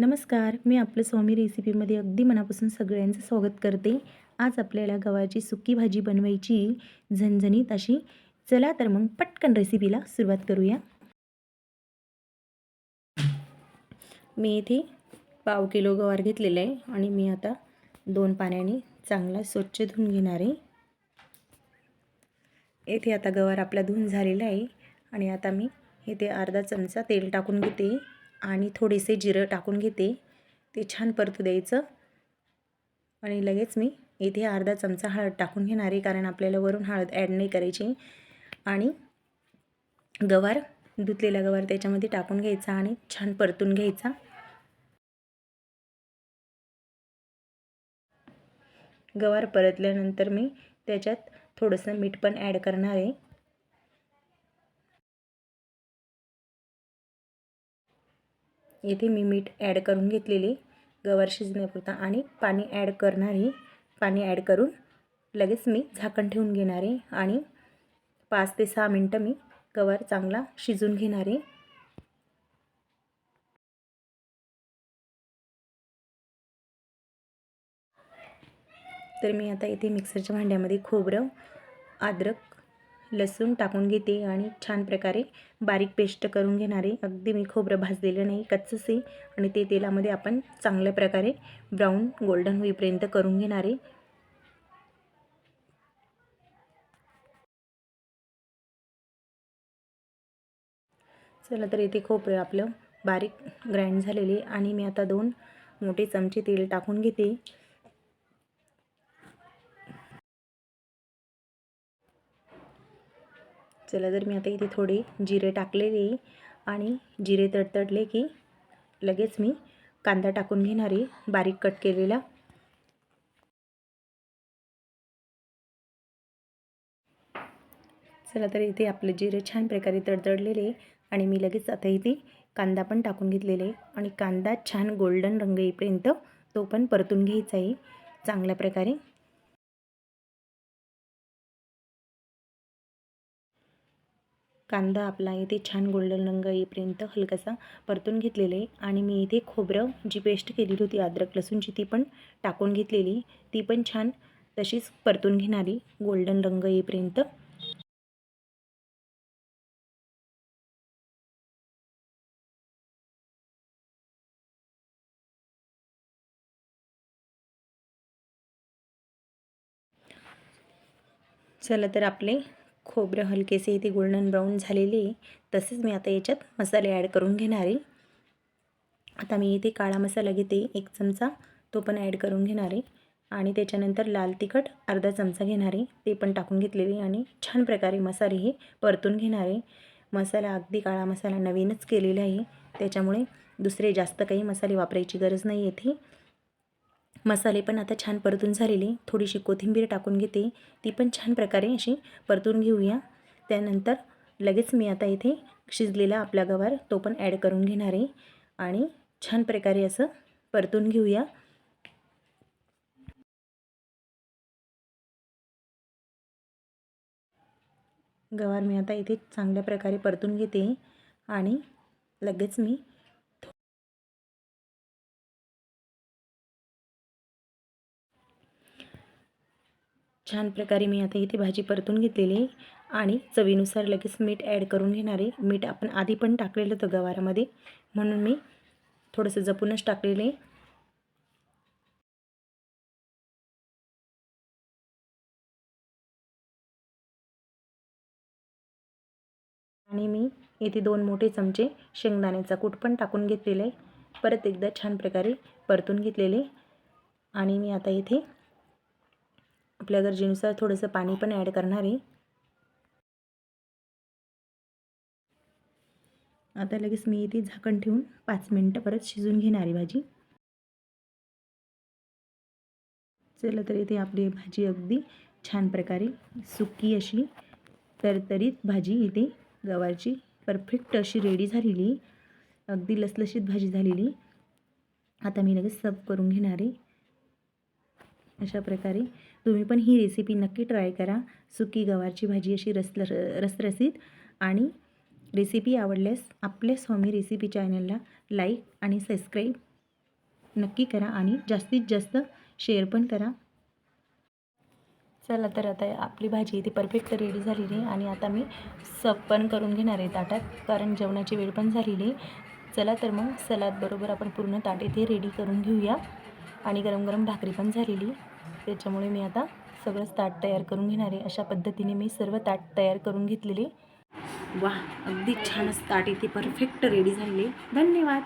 नमस्कार मी आपलं स्वामी रेसिपीमध्ये अगदी मनापासून सगळ्यांचं स्वागत करते. आज आपल्याला गव्हाची सुकी भाजी बनवायची झणझणीत अशी. चला तर मग पटकन रेसिपीला सुरुवात करूया. मी इथे पाव किलो गवार घेतलेला आहे आणि मी आता दोन पाण्याने चांगला स्वच्छ धुवून घेणार आहे. येथे आता गवार आपला धुवून झालेला आहे आणि आता मी इथे अर्धा चमचा तेल टाकून घेते. आणि थोडेसे जिरं टाकून घेते. ते छान परतू द्यायचं. आणि लगेच मी इथे अर्धा चमचा हळद टाकून घेणार आहे कारण आपल्याला वरून हळद ॲड नाही करायची. आणि गवार धुतलेला गवार त्याच्यामध्ये टाकून घ्यायचा आणि छान परतून घ्यायचा. गवार परतल्यानंतर मी त्याच्यात थोडंसं मीठ पण ॲड करणार आहे. येथे मी मीठ ॲड करून घेतलेले गवार शिजण्यापुरता. आणि पाणी ॲड करणार आहे पाणी ॲड करून लगेच मी झाकण ठेवून घेणार आहे. आणि पाच ते सहा मिनटं मी गवार चांगला शिजून घेणार आहे. तर मी आता इथे मिक्सरच्या भांड्यामध्ये खोबरं अद्रक लसूण टाकून घेते आणि छान प्रकारे बारीक पेस्ट करून घेणारे अगदी मी खोबरं भाजलेलं नाही कच्चंच आहे आणि ते तेलामध्ये आपण चांगल्या प्रकारे ब्राऊन गोल्डन होईपर्यंत करून घेणारे चला तर इथे खोबरं आपलं बारीक ग्राइंड झालेले आणि मी आता दोन मोठे चमचे तेल टाकून घेते. चला तर मी आता इथे थोडे जिरे टाकलेले आणि जिरे तडतडले की लगेच मी कांदा टाकून घेणार आहे बारीक कट केलेला. चला तर इथे आपले जिरे छान प्रकारे तडतडलेले आणि मी लगेच आता इथे कांदा पण टाकून घेतलेले आणि कांदा छान गोल्डन रंग येईपर्यंत तो पण परतून घ्यायचा आहे चांगल्या प्रकारे. कांदा आपला इथे छान गोल्डन रंग येईपर्यंत हलकासा परतून घेतलेले आणि मी इथे खोबरं जी पेस्ट केलेली होती अद्रक लसूणची ती पण टाकून घेतलेली. ती पण छान तशीच परतून घेणारी गोल्डन रंग येईपर्यंत. चला तर आपले खोबरं हलकेसे इथे गोल्डन ब्राऊन झालेले तसेच मी आता याच्यात मसाले ॲड करून घेणार आहे. आता मी इथे काळा मसाला घेते एक चमचा. तो पण ॲड करून घेणार आहे. आणि त्याच्यानंतर लाल तिखट अर्धा चमचा घेणार आहे. ते पण टाकून घेतलेले आणि छान प्रकारे मसाले हे परतून घेणार आहे. मसाला अगदी काळा मसाला नवीनच केलेला आहे. त्याच्यामुळे दुसरे जास्त काही मसाले वापरायची गरज नाही येथे. मसाले पण आता छान परतून झालेले. थोडीशी कोथिंबीर टाकून घेते. ती पण छान प्रकारे अशी परतून घेऊया. त्यानंतर लगेच मी आता इथे शिजलेला आपला गवार तो पण ॲड करून घेणार आहे. आणि छान प्रकारे असं परतून घेऊया. गवार मी आता इथे चांगल्या प्रकारे परतून घेते. आणि लगेच मी छान प्रकारे मी आता इथे भाजी परतून घेतलेली आणि चवीनुसार लगेच मीठ ॲड करून घेणार आहे. मीठ आपण आधी पण टाकलेलं होतं गवारामध्ये. म्हणून मी थोडंसं जपूनच टाकलेले आणि मी येथे दोन मोठे चमचे शेंगदाण्याचा कूट पण टाकून घेतलेले परत एकदा छान प्रकारे परतून घेतलेले आणि मी आता इथे आपल्या गरजेनुसार थोडंसं पाणी पण ॲड करणार आहे. आता लगेच मी इथे झाकण ठेवून पाच मिनटं परत शिजून घेणार आहे भाजी. चला तर इथे आपली भाजी अगदी छान प्रकारे सुकी अशी तरतरीत भाजी इथे गवारची परफेक्ट अशी रेडी झालेली. अगदी लसलशीत भाजी झालेली. आता मी लगेच सर्व करून घेणार आहे. अशा प्रकारे तुम्ही पण ही रेसिपी नक्की ट्राय करा. सुकी गवारची भाजी अशी रसल रसरसीत आणि रेसिपी आवडल्यास आपल्या स्वामी रेसिपी चॅनलला लाईक आणि सबस्क्राईब नक्की करा आणि जास्तीत जास्त शेअर पण करा. चला तर आता आपली भाजी इथे परफेक्ट रेडी झालेली आहे आणि आता मी सर्व पण करून घेणार आहे ताटात कारण जेवणाची वेळ पण झालेली आहे. चला तर मग सलाद बरोबर आपण पूर्ण ताट इथे रेडी करून घेऊया. आणि गरम गरम भाकरी पण झालेली त्याच्यामुळे मी आता सगळंच ताट तयार करून घेणार आहे. अशा पद्धतीने मी सर्व ताट तयार करून घेतलेले वा अगदी छानच ताट इथे परफेक्ट रेडी झालेले धन्यवाद.